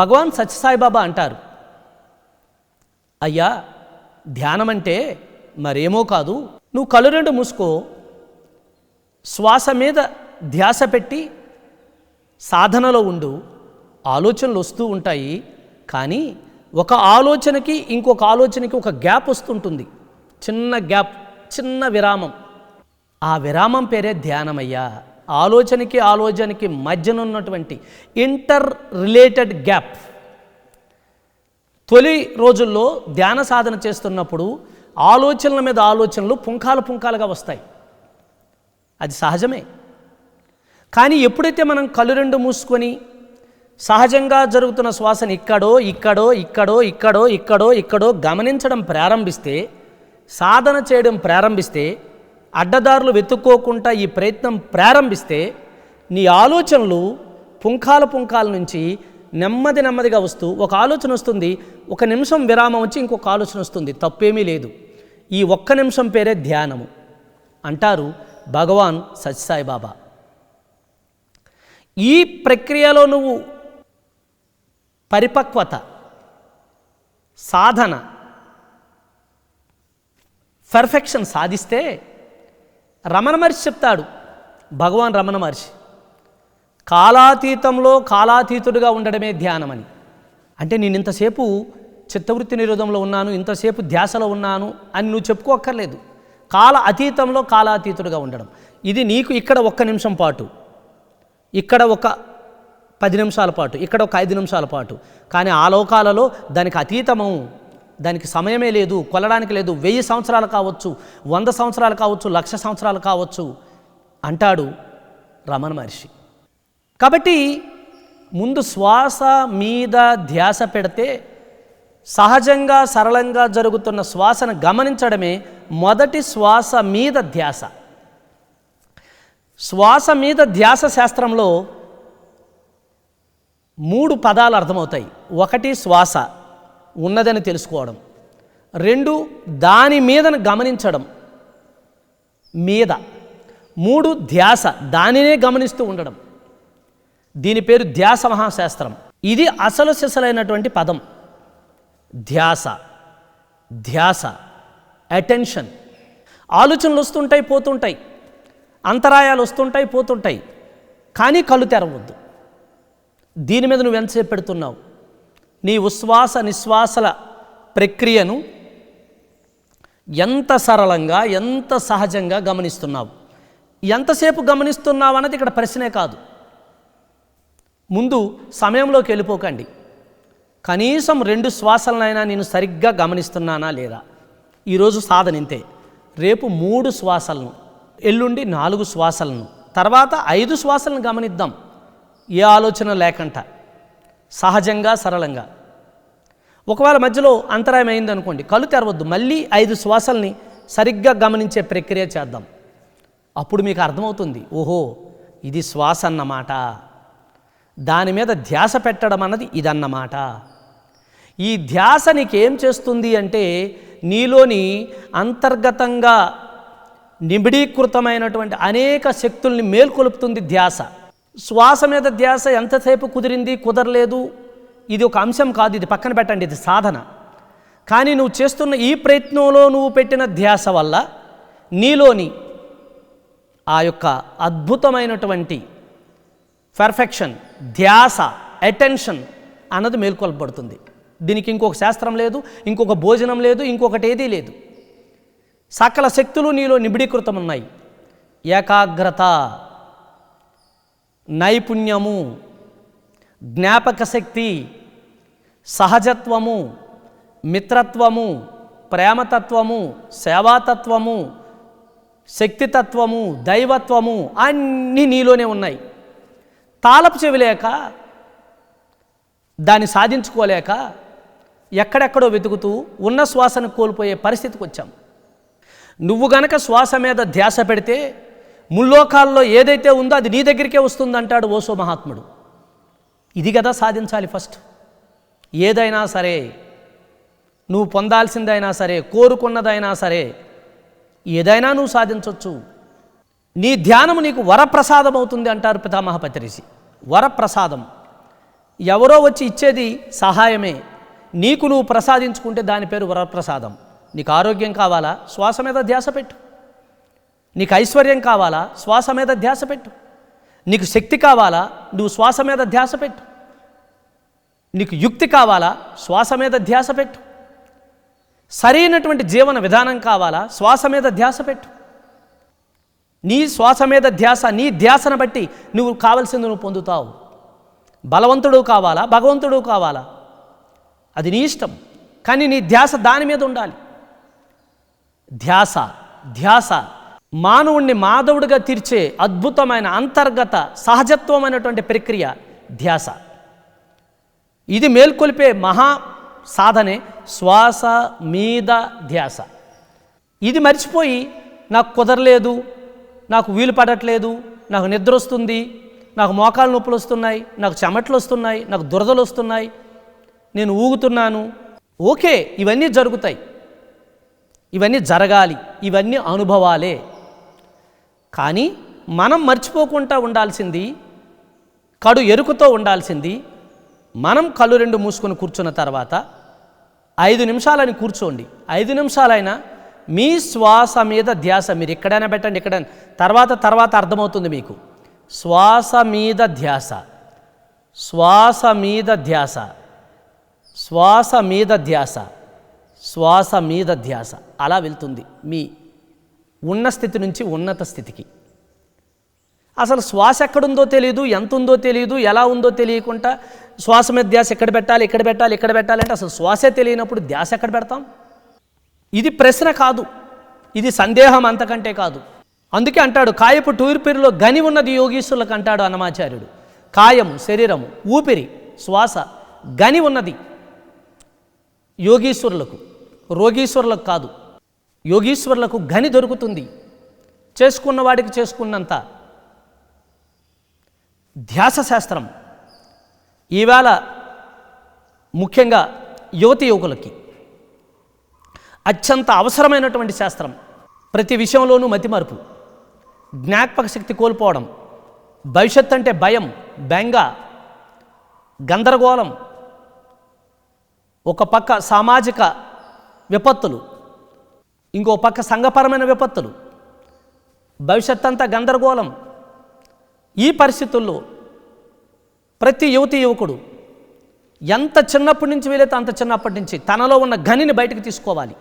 భగవాన్ సత్యసాయిబాబా అంటారు. అయ్యా ధ్యానం అంటే మరేమో కాదు. నువ్వు కళ్ళు రెండు మూసుకో. శ్వాస మీద ధ్యాస పెట్టి సాధనలో ఉండు. ఆలోచనలు వస్తూ ఉంటాయి. కానీ ఒక ఆలోచనకి ఇంకొక ఆలోచనకి ఒక గ్యాప్ వస్తుంటుంది. చిన్న గ్యాప్ చిన్న విరామం. ఆ విరామం పేరే ధ్యానమయ్యా. ఆలోచనకి ఆలోచనకి మధ్యన ఉన్నటువంటి ఇంటర్ రిలేటెడ్ గ్యాప్. తొలి రోజుల్లో ధ్యాన సాధన చేస్తున్నప్పుడు ఆలోచనల మీద ఆలోచనలు పుంఖాలు పుంఖాలుగా వస్తాయి. అది సహజమే. కానీ ఎప్పుడైతే మనం కళ్ళు రెండు మూసుకొని సహజంగా జరుగుతున్న శ్వాసను ఇక్కడో ఇక్కడో ఇక్కడో ఇక్కడో ఇక్కడో ఇక్కడో గమనించడం ప్రారంభిస్తే సాధన చేయడం ప్రారంభిస్తే అడ్డదారులు వెతుక్కోకుండా ఈ ప్రయత్నం ప్రారంభిస్తే నీ ఆలోచనలు పుంఖాల పుంఖాల నుంచి నెమ్మది నెమ్మదిగా వస్తూ ఒక ఆలోచన వస్తుంది ఒక నిమిషం విరామం వచ్చి ఇంకొక ఆలోచన వస్తుంది తప్పేమీ లేదు. ఈ ఒక్క నిమిషం పేరే ధ్యానము. అంటారు భగవాన్ సత్యసాయి బాబా ఈ ప్రక్రియలో నువ్వు పరిపక్వత సాధన పర్ఫెక్షన్ సాధిస్తే రమణ మహర్షి చెప్తాడు భగవాన్ రమణ మహర్షి కాలాతీతంలో కాలాతీతుడిగా ఉండడమే ధ్యానమని. అంటే నేను ఇంతసేపు చిత్తవృత్తి నిరోధంలో ఉన్నాను ఇంతసేపు ధ్యాసలో ఉన్నాను అని నువ్వు చెప్పుకోక్కర్లేదు. కాల అతీతంలో కాలాతీతుడిగా ఉండడం. ఇది నీకు ఇక్కడ ఒక్క నిమిషం పాటు. ఇక్కడ ఒక పది నిమిషాల పాటు ఇక్కడ ఒక ఐదు నిమిషాల పాటు. కానీ ఆ లోకాలలో దానికి అతీతము దానికి సమయమే లేదు కొలడానికి లేదు వెయ్యి సంవత్సరాలు కావచ్చు వంద సంవత్సరాలు కావచ్చు లక్ష సంవత్సరాలు కావచ్చు అంటాడు రమణ మహర్షి. కాబట్టి ముందు శ్వాస మీద ధ్యాస పెడితే సహజంగా సరళంగా జరుగుతున్న శ్వాసను గమనించడమే మొదటి శ్వాస మీద ధ్యాస. శ్వాస మీద ధ్యాస శాస్త్రంలో మూడు పదాలు అర్థమవుతాయి. ఒకటి శ్వాస ఉన్నదని తెలుసుకోవడం. రెండు దాని మీదను గమనించడం. మీద. మూడు ధ్యాస దానినే గమనిస్తూ ఉండడం. దీని పేరు ధ్యాస మహాశాస్త్రం. ఇది అసలు సిసలైనటువంటి పదం. ధ్యాస. ధ్యాస. అటెన్షన్. ఆలోచనలు వస్తుంటాయి పోతుంటాయి. అంతరాయాలు వస్తుంటాయి పోతుంటాయి. కానీ కళ్ళు తెరవద్దు. దీని మీద నువ్వు ఎంతసేపు పెడుతున్నావు? నీ ఉశ్వాస నిశ్వాసల ప్రక్రియను ఎంత సరళంగా ఎంత సహజంగా గమనిస్తున్నావు? ఎంతసేపు గమనిస్తున్నావు అన్నది ఇక్కడ ప్రశ్నే కాదు. ముందు సమయంలోకి వెళ్ళిపోకండి. కనీసం రెండు శ్వాసలనైనా నేను సరిగ్గా గమనిస్తున్నానా లేదా? ఈరోజు సాధన ఇంతే. రేపు మూడు శ్వాసలను ఎల్లుండి నాలుగు శ్వాసలను తర్వాత ఐదు శ్వాసలను గమనిద్దాం. ఏ ఆలోచన లేకుండా సహజంగా సరళంగా. ఒకవేళ మధ్యలో అంతరాయం అయింది అనుకోండి కళ్ళు తెరవద్దు. మళ్ళీ ఐదు శ్వాసల్ని సరిగ్గా గమనించే ప్రక్రియ చేద్దాం. అప్పుడు మీకు అర్థమవుతుంది ఓహో ఇది శ్వాస అన్నమాట. దాని మీద ధ్యాస పెట్టడం అన్నది ఇదన్నమాట. ఈ ధ్యాస నీకేం చేస్తుంది అంటే నీలోని అంతర్గతంగా నిబిడీకృతమైనటువంటి అనేక శక్తుల్ని మేల్కొలుపుతుంది ధ్యాస. శ్వాస మీద ధ్యాస ఎంతసేపు కుదిరింది కుదరలేదు ఇది ఒక అంశం కాదు ఇది పక్కన పెట్టండి ఇది సాధన. కానీ నువ్వు చేస్తున్న ఈ ప్రయత్నంలో నువ్వు పెట్టిన ధ్యాస వల్ల నీలోని ఆ యొక్క అద్భుతమైనటువంటి పర్ఫెక్షన్ ధ్యాస అటెన్షన్ అన్నది మేల్కొల్పబడుతుంది. దీనికి ఇంకొక శాస్త్రం లేదు ఇంకొక భోజనం లేదు ఇంకొకటి ఏదీ లేదు. సకల శక్తులు నీలో నిబిడీకృతం ఉన్నాయి ఏకాగ్రత. నైపుణ్యము జ్ఞాపక శక్తి సహజత్వము మిత్రత్వము ప్రేమతత్వము సేవాతత్వము శక్తితత్వము దైవత్వము అన్నీ నీలోనే ఉన్నాయి. తాళపు చెవి లేక దాన్ని సాధించుకోలేక ఎక్కడెక్కడో వెతుకుతూ ఉన్న శ్వాసను కోల్పోయే పరిస్థితికి వచ్చాం. నువ్వు గనక శ్వాస మీద ధ్యాస పెడితే ముల్లోకాల్లో ఏదైతే ఉందో అది నీ దగ్గరికే వస్తుందంటాడు ఓసో మహాత్ముడు. ఇది కదా సాధించాలి ఫస్ట్. ఏదైనా సరే నువ్వు పొందాల్సిందైనా సరే కోరుకున్నదైనా సరే ఏదైనా నువ్వు సాధించవచ్చు నీ ధ్యానము నీకు వరప్రసాదం అవుతుంది అంటారు పితామహపతిరిషి వరప్రసాదం. ఎవరో వచ్చి ఇచ్చేది సహాయమే. నీకు నువ్వు ప్రసాదించుకుంటే దాని పేరు వరప్రసాదం. నీకు ఆరోగ్యం కావాలా? శ్వాస మీద ధ్యాస పెట్టు. నీకు ఐశ్వర్యం కావాలా? శ్వాస మీద ధ్యాస పెట్టు. నీకు శక్తి కావాలా? నువ్వు శ్వాస మీద ధ్యాస పెట్టు. నీకు యుక్తి కావాలా? శ్వాస మీద ధ్యాస పెట్టు. సరైనటువంటి జీవన విధానం కావాలా? శ్వాస మీద ధ్యాస పెట్టు. నీ శ్వాస మీద ధ్యాస నీ ధ్యాసను బట్టి నువ్వు కావలసింది నువ్వు పొందుతావు. బలవంతుడు కావాలా? భగవంతుడు కావాలా? అది నీ ఇష్టం. కానీ నీ ధ్యాస దాని మీద ఉండాలి. ధ్యాస ధ్యాస మానవుణ్ణి మాధవుడిగా తీర్చే అద్భుతమైన అంతర్గత సహజత్వమైనటువంటి ప్రక్రియ ధ్యాస. ఇది మేల్కొల్పే మహా సాధనే శ్వాస మీద ధ్యాస. ఇది మర్చిపోయి నాకు కుదరలేదు నాకు వీలు పడట్లేదు నాకు నిద్ర వస్తుంది నాకు మోకాలు నొప్పులు వస్తున్నాయి నాకు చెమట్లు వస్తున్నాయి నాకు దురదలు వస్తున్నాయి నేను ఊగుతున్నాను. ఓకే ఇవన్నీ జరుగుతాయి. ఇవన్నీ జరగాలి ఇవన్నీ అనుభవాలే. కానీ మనం మర్చిపోకుండా ఉండాల్సింది కడు ఎరుకుతో ఉండాల్సింది మనం కళ్ళు రెండు మూసుకొని కూర్చున్న తర్వాత ఐదు నిమిషాలని కూర్చోండి. ఐదు నిమిషాలైనా మీ శ్వాస మీద ధ్యాస మీరు ఎక్కడైనా పెట్టండి ఎక్కడైనా. తర్వాత తర్వాత అర్థమవుతుంది మీకు. శ్వాస మీద ధ్యాస. శ్వాస మీద ధ్యాస. శ్వాస మీద ధ్యాస. శ్వాస మీద ధ్యాస. అలా వెళ్తుంది మీ ఉన్న స్థితి నుంచి ఉన్నత స్థితికి. అసలు శ్వాస ఎక్కడుందో తెలియదు ఎంత ఉందో తెలియదు ఎలా ఉందో తెలియకుండా శ్వాస మీద ధ్యాస ఎక్కడ పెట్టాలి ఎక్కడ పెట్టాలి ఎక్కడ పెట్టాలంటే అసలు శ్వాసే తెలియనప్పుడు ధ్యాస ఎక్కడ పెడతాం? ఇది ప్రశ్న కాదు. ఇది సందేహం అంతకంటే కాదు. అందుకే అంటాడు కాయపు టూర్పిరిలో గని ఉన్నది యోగీశ్వరులకు అంటాడు అన్నమాచార్యుడు. కాయము శరీరము ఊపిరి శ్వాస గని ఉన్నది యోగీశ్వరులకు రోగీశ్వరులకు కాదు. యోగీశ్వరులకు గని దొరుకుతుంది. చేసుకున్న వాడికి చేసుకున్నంత. ధ్యాస శాస్త్రం. ఈవేళ ముఖ్యంగా యువతి యువకులకి. అత్యంత అవసరమైనటువంటి శాస్త్రం. ప్రతి విషయంలోనూ మతిమరుపు. జ్ఞాపక శక్తి కోల్పోవడం. భవిష్యత్ అంటే భయం బెంగ గందరగోళం. ఒక పక్క సామాజిక విపత్తులు. ఇంకో పక్క సంఘపరమైన విపత్తులు. భవిష్యత్ అంతా గందరగోళం. ఈ పరిస్థితుల్లో ప్రతి యువతి యువకుడు ఎంత చిన్నప్పటి నుంచి వీలైతే అంత చిన్నప్పటి నుంచి తనలో ఉన్న గనిని బయటకు తీసుకోవాలి.